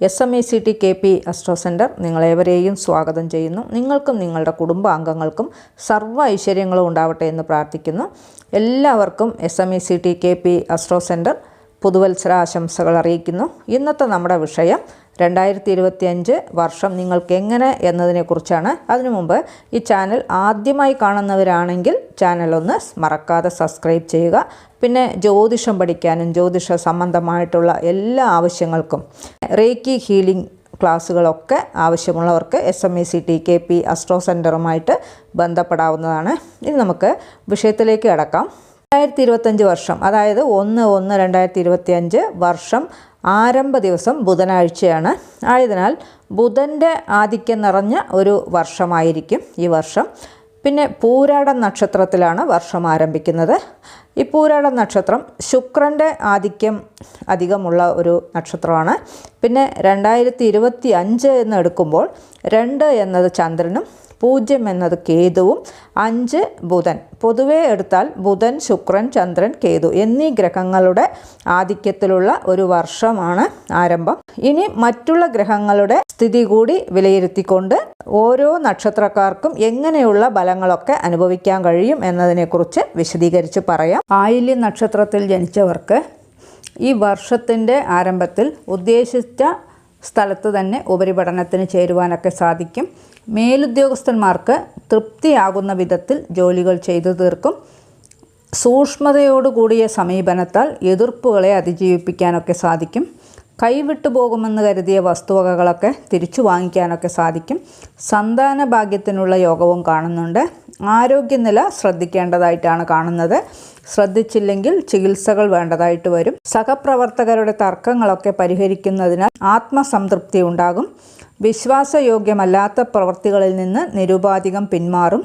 S M E C T K P astro centre നിങ്ങളേവരെയും സ്വാഗതം ചെയ്യുന്നു. നിങ്ങൾക്കും നിങ്ങളുടെ കുടുംബാംഗങ്ങൾക്കും സർവ ഐശ്വര്യങ്ങളും ഉണ്ടാവട്ടെ എന്ന് പ്രാർത്ഥിക്കുന്നു. എല്ലാവർക്കും S M E C T K P astro centre പുതുവത്സര ആശംസകൾ അറിയിക്കുന്നു. ഇന്നത്തെ നമ്മുടെ വിഷയം രണ്ടായിരത്തി ഇരുപത്തിയഞ്ച് വർഷം നിങ്ങൾക്ക് എങ്ങനെ എന്നതിനെക്കുറിച്ചാണ്. അതിനു മുമ്പ് ഈ ചാനൽ ആദ്യമായി കാണുന്നവരാണെങ്കിൽ ചാനൽ ഒന്ന് മറക്കാതെ സബ്സ്ക്രൈബ് ചെയ്യുക. പിന്നെ ജ്യോതിഷം പഠിക്കാനും ജ്യോതിഷ സംബന്ധമായിട്ടുള്ള എല്ലാ ആവശ്യങ്ങൾക്കും റേക്കി ഹീലിംഗ് ക്ലാസ്സുകളൊക്കെ ആവശ്യമുള്ളവർക്ക് S M A C T K P astro സെന്ററുമായിട്ട് ബന്ധപ്പെടാവുന്നതാണ്. ഇനി നമുക്ക് വിഷയത്തിലേക്ക് കടക്കാം. രണ്ടായിരത്തി ഇരുപത്തഞ്ച് വർഷം അതായത് ഒന്ന് ഒന്ന് രണ്ടായിരത്തി ഇരുപത്തി അഞ്ച് വർഷം ആരംഭ ദിവസം ബുധനാഴ്ചയാണ്. ആയതിനാൽ ബുധന്റെ ആധിക്യം നിറഞ്ഞ ഒരു വർഷമായിരിക്കും ഈ വർഷം. പിന്നെ പൂരാട നക്ഷത്രത്തിലാണ് വർഷം ആരംഭിക്കുന്നത്. ഈ പൂരാട നക്ഷത്രം ശുക്രന്റെ ആധിക്യം അധികമുള്ള ഒരു നക്ഷത്രമാണ്. പിന്നെ രണ്ടായിരത്തി ഇരുപത്തി അഞ്ച് എന്ന് എടുക്കുമ്പോൾ രണ്ട് എന്നത് ചന്ദ്രനും പൂജ്യം എന്നത് കേതുവും അഞ്ച് ബുധൻ. പൊതുവേ എടുത്താൽ ബുധൻ ശുക്രൻ ചന്ദ്രൻ കേതു എന്നീ ഗ്രഹങ്ങളുടെ ആധിക്യത്തിലുള്ള ഒരു വർഷമാണ് ആരംഭം. ഇനി മറ്റുള്ള ഗ്രഹങ്ങളുടെ സ്ഥിതി കൂടി വിലയിരുത്തിക്കൊണ്ട് ഓരോ നക്ഷത്രക്കാർക്കും എങ്ങനെയുള്ള ബലങ്ങളൊക്കെ അനുഭവിക്കാൻ കഴിയും എന്നതിനെക്കുറിച്ച് വിശദീകരിച്ച് പറയാം. ആയില്യ നക്ഷത്രത്തിൽ ജനിച്ചവർക്ക് ഈ വർഷത്തിന്റെ ആരംഭത്തിൽ ഉദ്ദേശിച്ച സ്ഥലത്ത് തന്നെ ഉപരിപഠനത്തിന് ചേരുവാനൊക്കെ സാധിക്കും. മേലുദ്യോഗസ്ഥന്മാർക്ക് തൃപ്തിയാകുന്ന വിധത്തിൽ ജോലികൾ ചെയ്തു തീർക്കും. സൂക്ഷ്മതയോടുകൂടിയ സമീപനത്താൽ എതിർപ്പുകളെ അതിജീവിപ്പിക്കാനൊക്കെ സാധിക്കും. കൈവിട്ടു പോകുമെന്ന് കരുതിയ വസ്തുവകകളൊക്കെ തിരിച്ചു വാങ്ങിക്കാനൊക്കെ സാധിക്കും. സന്താന ഭാഗ്യത്തിനുള്ള യോഗവും കാണുന്നുണ്ട്. ആരോഗ്യനില ശ്രദ്ധിക്കേണ്ടതായിട്ടാണ് കാണുന്നത്. ശ്രദ്ധിച്ചില്ലെങ്കിൽ ചികിത്സകൾ വേണ്ടതായിട്ട് വരും. സഹപ്രവർത്തകരുടെ തർക്കങ്ങളൊക്കെ പരിഹരിക്കുന്നതിനാൽ ആത്മസംതൃപ്തി ഉണ്ടാകും. വിശ്വാസയോഗ്യമല്ലാത്ത പ്രവൃത്തികളിൽ നിന്ന് നിരുപാധികം പിന്മാറും.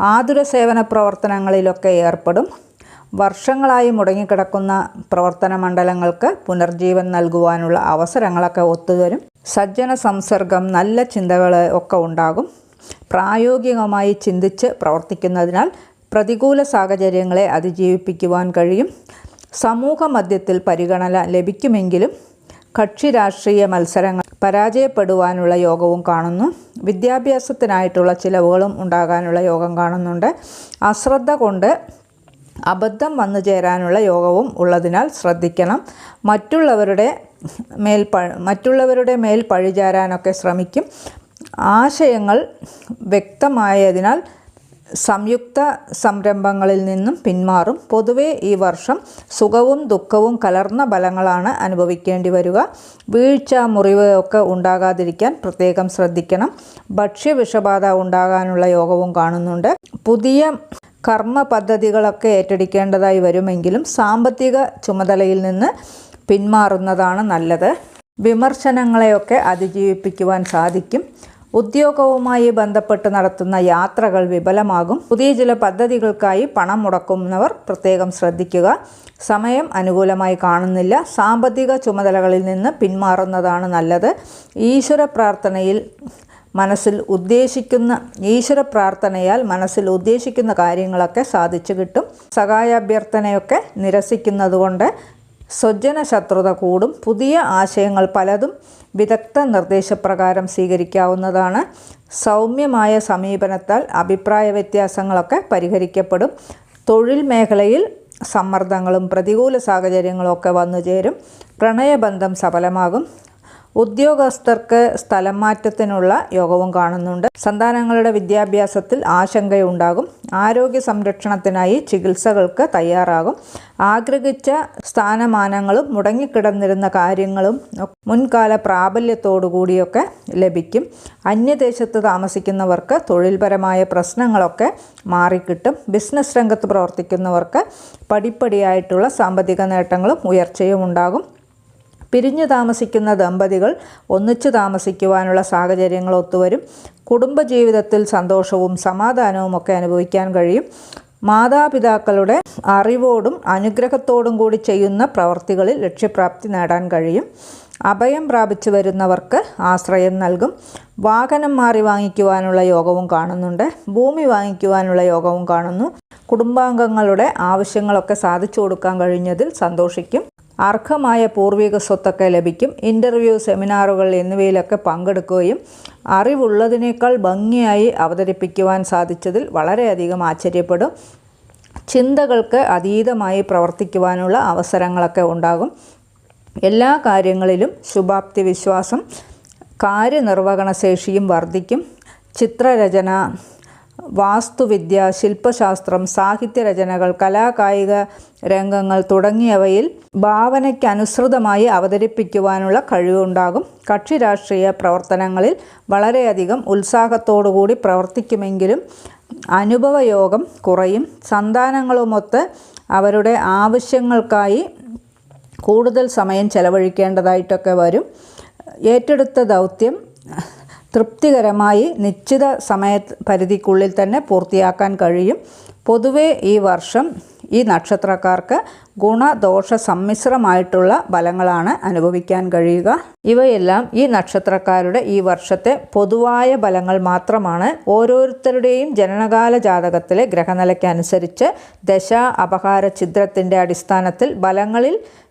ആതുര സേവന പ്രവർത്തനങ്ങളിലൊക്കെ ഏർപ്പെടും. വർഷങ്ങളായി മുടങ്ങിക്കിടക്കുന്ന പ്രവർത്തന മണ്ഡലങ്ങൾക്ക് പുനർജീവൻ നൽകുവാനുള്ള അവസരങ്ങളൊക്കെ ഒത്തുവരും. സജ്ജന സംസർഗം നല്ല ചിന്തകൾ ഒക്കെ ഉണ്ടാകും. പ്രായോഗികമായി ചിന്തിച്ച് പ്രവർത്തിക്കുന്നതിനാൽ പ്രതികൂല സാഹചര്യങ്ങളെ അതിജീവിപ്പിക്കുവാൻ കഴിയും. സമൂഹ മധ്യത്തിൽ പരിഗണന ലഭിക്കുമെങ്കിലും കക്ഷി രാഷ്ട്രീയ മത്സരങ്ങൾ പരാജയപ്പെടുവാനുള്ള യോഗവും കാണുന്നു. വിദ്യാഭ്യാസത്തിനായിട്ടുള്ള ചിലവുകളും ഉണ്ടാകാനുള്ള യോഗം കാണുന്നുണ്ട്. അശ്രദ്ധ കൊണ്ട് അബദ്ധം വന്നു ചേരാനുള്ള യോഗവും ഉള്ളതിനാൽ ശ്രദ്ധിക്കണം. മറ്റുള്ളവരുടെ മേൽ പ മറ്റുള്ളവരുടെ മേൽ പഴിചാരാനൊക്കെ ശ്രമിക്കും. ആശയങ്ങൾ വ്യക്തമായതിനാൽ സംയുക്ത സംരംഭങ്ങളിൽ നിന്നും പിന്മാറും. പൊതുവെ ഈ വർഷം സുഖവും ദുഃഖവും കലർന്ന ഫലങ്ങളാണ് അനുഭവിക്കേണ്ടി വരിക. വീഴ്ച മുറിവ് ഒക്കെ ഉണ്ടാകാതിരിക്കാൻ പ്രത്യേകം ശ്രദ്ധിക്കണം. ഭക്ഷ്യ വിഷബാധ ഉണ്ടാകാനുള്ള യോഗവും കാണുന്നുണ്ട്. പുതിയ കർമ്മ പദ്ധതികളൊക്കെ ഏറ്റെടുക്കേണ്ടതായി വരുമെങ്കിലും സാമ്പത്തിക ചുമതലയിൽ നിന്ന് പിന്മാറുന്നതാണ് നല്ലത്. വിമർശനങ്ങളെയൊക്കെ അതിജീവിപ്പിക്കുവാൻ സാധിക്കും. ഉദ്യോഗവുമായി ബന്ധപ്പെട്ട് നടത്തുന്ന യാത്രകൾ വിഫലമാകും. പുതിയ ചില പദ്ധതികൾക്കായി പണം മുടക്കുന്നവർ പ്രത്യേകം ശ്രദ്ധിക്കുക. സമയം അനുകൂലമായി കാണുന്നില്ല. സാമ്പത്തിക ചുമതലകളിൽ നിന്ന് പിന്മാറുന്നതാണ് നല്ലത്. ഈശ്വര പ്രാർത്ഥനയിൽ മനസ്സിൽ ഉദ്ദേശിക്കുന്ന ഈശ്വര പ്രാർത്ഥനയാൽ മനസ്സിൽ ഉദ്ദേശിക്കുന്ന കാര്യങ്ങളൊക്കെ സാധിച്ചു കിട്ടും. സഹായാഭ്യർത്ഥനയൊക്കെ നിരസിക്കുന്നതുകൊണ്ട് സ്വജന ശത്രുത കൂടും പുതിയ ആശയങ്ങൾ പലതും വിദഗ്ധ നിർദ്ദേശപ്രകാരം സ്വീകരിക്കാവുന്നതാണ്. സൗമ്യമായ സമീപനത്താൽ അഭിപ്രായ വ്യത്യാസങ്ങളൊക്കെ പരിഹരിക്കപ്പെടും. തൊഴിൽ മേഖലയിൽ സമ്മർദ്ദങ്ങളും പ്രതികൂല സാഹചര്യങ്ങളും ഒക്കെ വന്നു ചേരും പ്രണയബന്ധം സഫലമാകും. ഉദ്യോഗസ്ഥർക്ക് സ്ഥലം മാറ്റത്തിനുള്ള യോഗവും കാണുന്നുണ്ട്. സന്താനങ്ങളുടെ വിദ്യാഭ്യാസത്തിൽ ആശങ്കയുണ്ടാകും. ആരോഗ്യ സംരക്ഷണത്തിനായി ചികിത്സകൾക്ക് തയ്യാറാകും. ആഗ്രഹിച്ച സ്ഥാനമാനങ്ങളും മുടങ്ങിക്കിടന്നിരുന്ന കാര്യങ്ങളും മുൻകാല പ്രാബല്യത്തോടുകൂടിയൊക്കെ ലഭിക്കും. അന്യദേശത്ത് താമസിക്കുന്നവർക്ക് തൊഴിൽപരമായ പ്രശ്നങ്ങളൊക്കെ മാറിക്കിട്ടും. ബിസിനസ് രംഗത്ത് പ്രവർത്തിക്കുന്നവർക്ക് പടിപ്പടിയായിട്ടുള്ള സാമ്പത്തിക നേട്ടങ്ങളും ഉയർച്ചയും ഉണ്ടാകും പിരിഞ്ഞു താമസിക്കുന്ന ദമ്പതികൾ ഒന്നിച്ചു താമസിക്കുവാനുള്ള സാഹചര്യങ്ങൾ ഒത്തുവരും. കുടുംബജീവിതത്തിൽ സന്തോഷവും സമാധാനവും ഒക്കെ അനുഭവിക്കാൻ കഴിയും. മാതാപിതാക്കളുടെ അറിവോടും അനുഗ്രഹത്തോടും കൂടി ചെയ്യുന്ന പ്രവർത്തികളിൽ ലക്ഷ്യപ്രാപ്തി നേടാൻ കഴിയും. അഭയം പ്രാപിച്ചു വരുന്നവർക്ക് ആശ്രയം നൽകും. വാഹനം മാറി വാങ്ങിക്കുവാനുള്ള യോഗവും കാണുന്നുണ്ട്. ഭൂമി വാങ്ങിക്കുവാനുള്ള യോഗവും കാണുന്നു. കുടുംബാംഗങ്ങളുടെ ആവശ്യങ്ങളൊക്കെ സാധിച്ചു കൊടുക്കാൻ കഴിഞ്ഞതിൽ സന്തോഷിക്കും. അർഹമായ പൂർവിക സ്വത്തൊക്കെ ലഭിക്കും. ഇന്റർവ്യൂ സെമിനാറുകൾ എന്നിവയിലൊക്കെ പങ്കെടുക്കുകയും അറിവുള്ളതിനേക്കാൾ ഭംഗിയായി അവതരിപ്പിക്കുവാൻ സാധിച്ചതിൽ വളരെയധികം ആശ്ചര്യപ്പെടും. ചിന്തകൾക്ക് അതീതമായി പ്രവർത്തിക്കുവാനുള്ള അവസരങ്ങളൊക്കെ ഉണ്ടാകും. എല്ലാ കാര്യങ്ങളിലും ശുഭാപ്തി വിശ്വാസം കാര്യനിർവഹണശേഷിയും വർദ്ധിക്കും. ചിത്രരചന വാസ്തുവിദ്യ ശില്പശാസ്ത്രം സാഹിത്യരചനകൾ കലാകായിക രംഗങ്ങൾ തുടങ്ങിയവയിൽ ഭാവനയ്ക്കനുസൃതമായി അവതരിപ്പിക്കുവാനുള്ള കഴിവുണ്ടാകും. കക്ഷി രാഷ്ട്രീയ പ്രവർത്തനങ്ങളിൽ വളരെയധികം ഉത്സാഹത്തോടുകൂടി പ്രവർത്തിക്കുമെങ്കിലും അനുഭവയോഗം കുറയും. സന്താനങ്ങളുമൊത്ത് അവരുടെ ആവശ്യങ്ങൾക്കായി കൂടുതൽ സമയം ചെലവഴിക്കേണ്ടതായിട്ടൊക്കെ വരും. ഏറ്റെടുത്ത ദൗത്യം തൃപ്തികരമായി നിശ്ചിത സമയ പരിധിക്കുള്ളിൽ തന്നെ പൂർത്തിയാക്കാൻ കഴിയും. പൊതുവെ ഈ വർഷം ഈ നക്ഷത്രക്കാർക്ക് ഗുണദോഷ സമ്മിശ്രമായിട്ടുള്ള ഫലങ്ങളാണ് അനുഭവിക്കാൻ കഴിയുക. ഇവയെല്ലാം ഈ നക്ഷത്രക്കാരുടെ ഈ വർഷത്തെ പൊതുവായ ഫലങ്ങൾ മാത്രമാണ്. ഓരോരുത്തരുടെയും ജനനകാല ജാതകത്തിലെ ഗ്രഹനിലയ്ക്കനുസരിച്ച് ദശ അപഹാര ചിത്രത്തിന്റെ അടിസ്ഥാനത്തിൽ ഫലങ്ങളിൽ